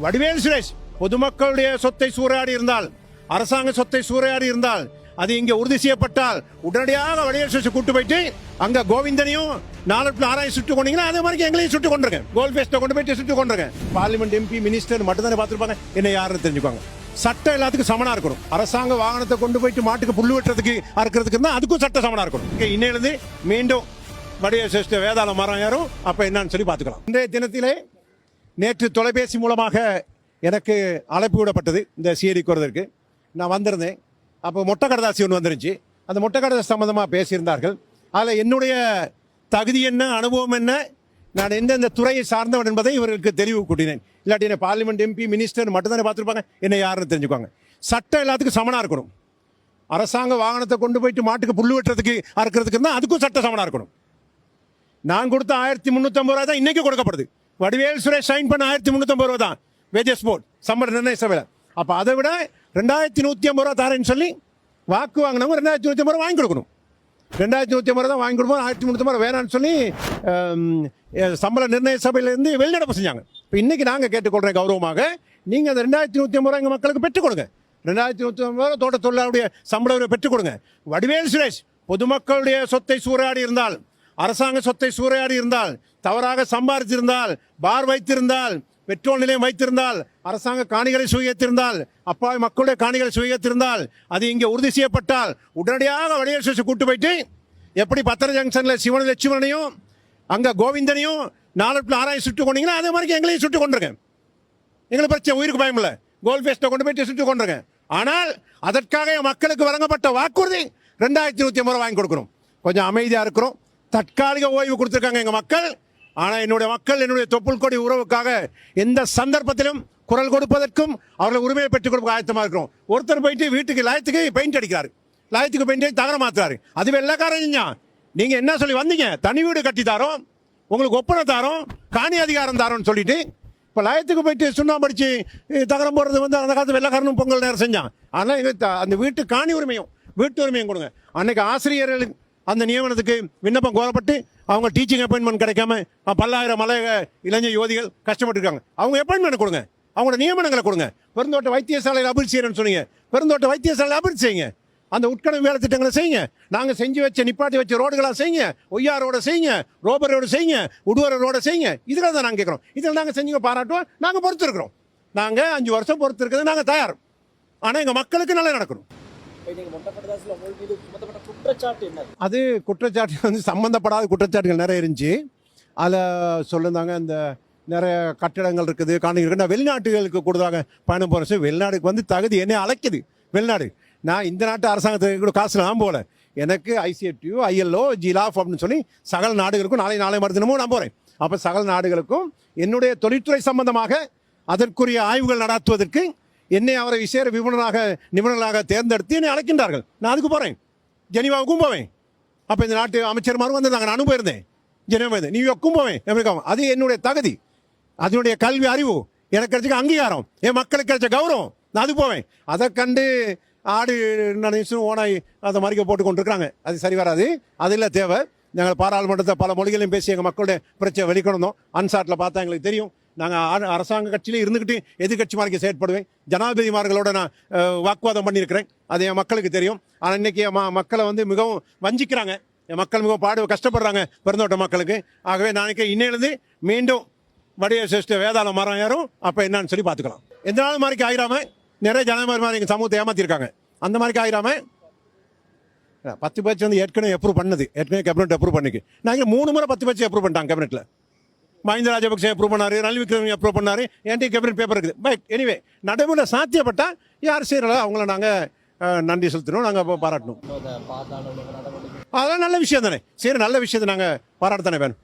வடிவேல் சுரேஷ் பொதுமக்களுடைய சொத்தை சூறையாடி இருந்தால் அரசாங்க சொத்தை சூறையாடி இருந்தால் அது இங்கே உறுதி செய்யப்பட்டால் உடனடியாக வடிவேல் சுரேஷ் கூட்டு போயிட்டு அங்க கோவிந்தனையும் நாலு ஆராய் சுட்டு கொண்டீங்கன்னா அதே மாதிரி எங்களையும் சுட்டு கொண்டிருக்கேன் கோல் ஃபேஸ்ட கொண்டு போயிட்டு சுட்டு கொண்டிருக்கேன் பார்லிமெண்ட் எம்பி மினிஸ்டர் மட்டும் தானே பார்த்துருப்பாங்க. என்ன யாருன்னு தெரிஞ்சுக்குவாங்க. சட்டம் எல்லாத்துக்கும் சமனா இருக்கணும். அரசாங்க வாகனத்தை கொண்டு போயிட்டு மாட்டுக்கு புல்லு வெட்டுறதுக்கு அறுக்கிறதுக்கு தான் அதுக்கும் சட்டம் சமனா இருக்கணும். இன்னையிலிருந்து மீண்டும் வடிவேல் சுரேஷ் வேதாள மரம் யாரும் அப்ப என்னன்னு சொல்லி பார்த்துக்கலாம். இன்றைய தினத்திலே நேற்று தொலைபேசி மூலமாக எனக்கு அழைப்பு விடப்பட்டது இந்த சிஏடி குறதற்கு நான் வந்திருந்தேன். அப்போ மொட்டை கடதாசி ஒன்று வந்துருந்துச்சு அந்த மொட்டை கடதாசி சம்மந்தமாக பேசியிருந்தார்கள். அதில் என்னுடைய தகுதி என்ன அனுபவம் என்ன நான் எந்தெந்த துறையை சார்ந்தவன் என்பதை இவர்களுக்கு தெளிவு கூட்டினேன். இல்லாட்டி என்ன பார்லிமெண்ட் எம்பி மினிஸ்டர் மட்டும்தானே பார்த்துருப்பாங்க. என்ன யாருன்னு தெரிஞ்சுக்குவாங்க. சட்டம் எல்லாத்துக்கும் சமனாக இருக்கணும். அரசாங்க வாகனத்தை கொண்டு போயிட்டு மாட்டுக்கு புல் வெட்டுறதுக்கு அறுக்கிறதுக்கு இருந்தால் அதுக்கும் சட்ட சமனாக இருக்கணும். நான் கொடுத்த ஆயிரத்தி முந்நூற்றம்பது ரூபா தான் இன்றைக்கும் கொடுக்கப்படுது. வடிவேல் சுரேஷ் சைன் பண்ண ஆயிரத்தி முந்நூற்றம்பது ரூபா தான். வேஜஸ் போர்ட் சம்பள நிர்ணய சபையில். அப்போ அதை விட ரெண்டாயிரத்தி நூற்றி ஐம்பது ரூபா தரேன்னு சொல்லி வாக்கு வாங்கினவங்க ரெண்டாயிரத்தி நூற்றி ஐம்பது ரூபா வாங்கி கொடுக்கணும். ரெண்டாயிரத்தி நூற்றி ஐம்பது ரூபா தான் வாங்கி கொடுப்போம் ஆயிரத்தி முந்நூற்றம்பது ரூபா வேணான்னு சொல்லி சம்பள நிர்ணய சபையிலேருந்து வெளிநடப்பு செஞ்சாங்க. இப்போ இன்றைக்கி நாங்கள் கேட்டுக்கொள்கிறேன் கௌரவமாக. நீங்கள் அந்த ரெண்டாயிரத்தி நூற்றி ஐம்பது ரூபா எங்கள் மக்களுக்கு பெற்றுக் கொடுங்க. ரெண்டாயிரத்தி நூற்றி ஐம்பது ரூபா தோட்ட தொழிலாளருடைய சம்பள பெற்றுக் கொடுங்க. வடிவேல் சுரேஷ் பொதுமக்களுடைய சொத்தை சூறாடி இருந்தால் அரசாங்க சொத்தை சூறையாடி இருந்தால் தவறாக சம்பாதித்திருந்தால் பார் வைத்திருந்தால் பெட்ரோல் நிலையம் வைத்திருந்தால் அரசாங்க காணிகளை சுயத்திருந்தால் அப்பாவி மக்களுடைய காணிகளை சுயத்திருந்தால் அது இங்கே உறுதி செய்யப்பட்டால் உடனடியாக வடிவேல் சுரேஷ் கூட்டு போயிட்டு எப்படி பத்திர ஜங்ஷனில் சிவன் லட்சுமணனையும் அங்கே கோவிந்தனையும் நாலு ஆறாயிரம் சுட்டு கொண்டீங்கன்னா அதே மாதிரி எங்களையும் சுட்டு கொண்டிருக்கேன் எங்களுக்கு பிரச்சனை உயிருக்கு பயம் இல்லை. கோல் ஃபேஸ்ட்டை கொண்டு போயிட்டு சுட்டு கொண்டிருக்கேன் ஆனால் அதற்காக என் மக்களுக்கு வழங்கப்பட்ட வாக்குறுதி ரெண்டாயிரத்தி இருபத்தி ஐம்பது ரூபா வாங்கி கொடுக்குறோம். கொஞ்சம் அமைதியாக இருக்கிறோம். தற்காலிக ஓய்வு கொடுத்துருக்காங்க எங்கள் மக்கள். ஆனால் என்னுடைய மக்கள் என்னுடைய தொப்புள் கொடி உறவுக்காக எந்த சந்தர்ப்பத்திலும் குரல் கொடுப்பதற்கும் அவர்கள் உரிமையை பெற்றுக் கொடுக்க ஆயத்தமாக இருக்கிறோம். ஒருத்தர் போயிட்டு வீட்டுக்கு லயத்துக்கு பெயிண்ட் அடிக்கிறாரு. லயத்துக்கு பெயிண்ட் அடித்து தகர மாத்துறாரு. அது வெள்ளக்காரன் நீங்கள் என்ன சொல்லி வந்தீங்க? தனி வீடு கட்டி தாரோம். உங்களுக்கு ஒப்பனை தாரோம். காணி அதிகாரம் தாரோம்னு சொல்லிட்டு இப்போ லயத்துக்கு போயிட்டு சுண்ணாம்பு அடிச்சு தகரம் போடுறது வந்து அந்த காலத்து வெள்ளக்காரனும் பொங்கல் நேரம் செஞ்சான். ஆனால் இது த- அந்த வீட்டு காணி உரிமையும் வீட்டு உரிமையும் கொடுங்க. அன்னைக்கு ஆசிரியர்கள் அந்த நியமனத்துக்கு விண்ணப்பம் கோரப்பட்டு அவங்க டீச்சிங் அப்பாயின்மெண்ட் கிடைக்காம பல்லாயிரம் மலைய இளைஞர் யுவதிகள் கஷ்டப்பட்டுருக்காங்க. அவங்க அப்பாயின்மெண்ட் கொடுங்க. அவங்களோட நியமனங்களை கொடுங்க. பெருந்தோட்ட வைத்தியசாலையில் அபிவிருத்தி செய்யணும்னு சொன்னீங்க. பெருந்தோட்ட வைத்தியசாலையில் அபிவிருத்தி செய்யுங்க. அந்த உட்கணம் வேலை திட்டங்களை செய்யுங்க. நாங்கள் செஞ்சு வச்ச நிப்பாட்டி வச்ச ரோடுகளாக செய்யுங்க. ஒய்யா ரோட செய்யுங்க. ரோபர் ரோடு செய்யுங்க. உடுவர ரோட செய்யுங்க. இதில் தான் நாங்கள் கேட்குறோம். இதில் நாங்கள் செஞ்சுங்க பாராட்டுவோம். நாங்கள் பொறுத்திருக்கிறோம். நாங்கள் அஞ்சு வருஷம் பொறுத்து இருக்கிறது நாங்கள் தயார். ஆனால் எங்கள் மக்களுக்கு நல்லா நடக்கணும். அது குற்றச்சாட்டு வந்து சம்மந்தப்படாத குற்றச்சாட்டுகள் நிறைய இருந்துச்சு. அதில் சொல்லியிருந்தாங்க இந்த நிறைய கட்டடங்கள் இருக்குது காணிகள் இருக்குது. நான் வெளிநாட்டுகளுக்கு கொடுத்தாங்க பயணம் போகிறேன் வெளிநாடுக்கு வந்து தகுதி என்னை அழைக்குது. வெளிநாடு. நான் இந்த நாட்டு அரசாங்கத்துக்கு கூட காசு நான் போகல. எனக்கு ஐசிஎஃப்டியூ ஐஎல்ஓ ஜிலாஃப் அப்படின்னு சொல்லி சகல நாடுகளுக்கும் நாளை நாளை மறுதினமும் நான் போகிறேன் அப்போ சகல நாடுகளுக்கும் என்னுடைய தொழில்துறை சம்பந்தமாக அதற்குரிய ஆய்வுகள் நடத்துவதற்கு என்னை அவரை விசேட விபுணராக நிபுணராக தேர்ந்தெடுத்து என்னை அழைக்கின்றார்கள். நான் அதுக்கு போகிறேன் ஜெனிவாவுக்கும் போவேன். அப்போ இந்த நாட்டு அமைச்சர்மாரும் வந்திருந்தாங்க. நானும் போயிருந்தேன். ஜெனிவா போயிருந்தேன். நியூயார்க்கும் போவேன். அமெரிக்காவும். அது என்னுடைய தகுதி. அதனுடைய கல்வி அறிவு. எனக்கு கிடைச்ச அங்கீகாரம். என் மக்களுக்கு கிடைச்ச கௌரவம். நான் அது போவேன். அதை கண்டு ஆடு நினைச்சு ஓனாய் அதை மறிக்க போட்டு கொண்டிருக்கிறாங்க. அது சரி வராது. அது இல்லை தேவை. நாங்கள் பாராளுமன்றத்தை பல மொழிகளையும் பேசி எங்கள் மக்களுடைய பிரச்சனை வெளிக்கொண்டோம் அன்சாட்டில் பார்த்தா எங்களுக்கு தெரியும். நாங்கள் அரசாங்க கட்சியில் இருந்துக்கிட்டு எதிர்கட்சி செயற்படுவேன். ஜனாதிபதிமார்களோட நான் வாக்குவாதம் பண்ணியிருக்கிறேன். அது என் மக்களுக்கு தெரியும். ஆனால் இன்னைக்கு மா ம- மக்களை வந்து மிகவும் வஞ்சிக்கிறாங்க. என் மக்கள் மிகவும் பாடு கஷ்டப்படுறாங்க பிறந்தோட்ட மக்களுக்கு. ஆகவே நாளைக்கு இன்னிலிருந்து மீண்டும் வடிய சிஸ்ட வேதாளம் மரம் யாரும் அப்போ என்னன்னு சொல்லி பார்த்துக்கலாம். எந்த நாள் மாதிரிக்கு ஆயிராம நிறைய ஜனநாயக மாதிரி எங்கள் சமூகத்தை ஏமாற்றிருக்காங்க அந்த மாதிரிக்கு ஆயிராம பத்து பேச்சு வந்து ஏற்கனவே அப்ரூவ் பண்ணது. ஏற்கனவே கேபினெட் அப்ரூவ் பண்ணிக்கு நாங்கள் மூணு முறை பத்து பேச்சு அப்ரூவ் பண்ணிட்டாங்க கேபினெட்டில் மஹிந்த ராஜபக்சே அப்ரூவ் பண்ணாரு ரணில் விக்ரமி அப்ரூவ் பண்ணாரு என்டி கேபினெட் பேப்பர் இருக்குது. பட் எனிவே நடைமுறை சாத்தியப்பட்டா யார் செய்யறதோ அவங்கள நாங்கள் நன்றி செலுத்தணும் நாங்கள் பாராட்டணும். அதெல்லாம் நல்ல விஷயம் தானே. சரி நல்ல விஷயத்தை நாங்கள் பாராட்ட தானே வேணும்.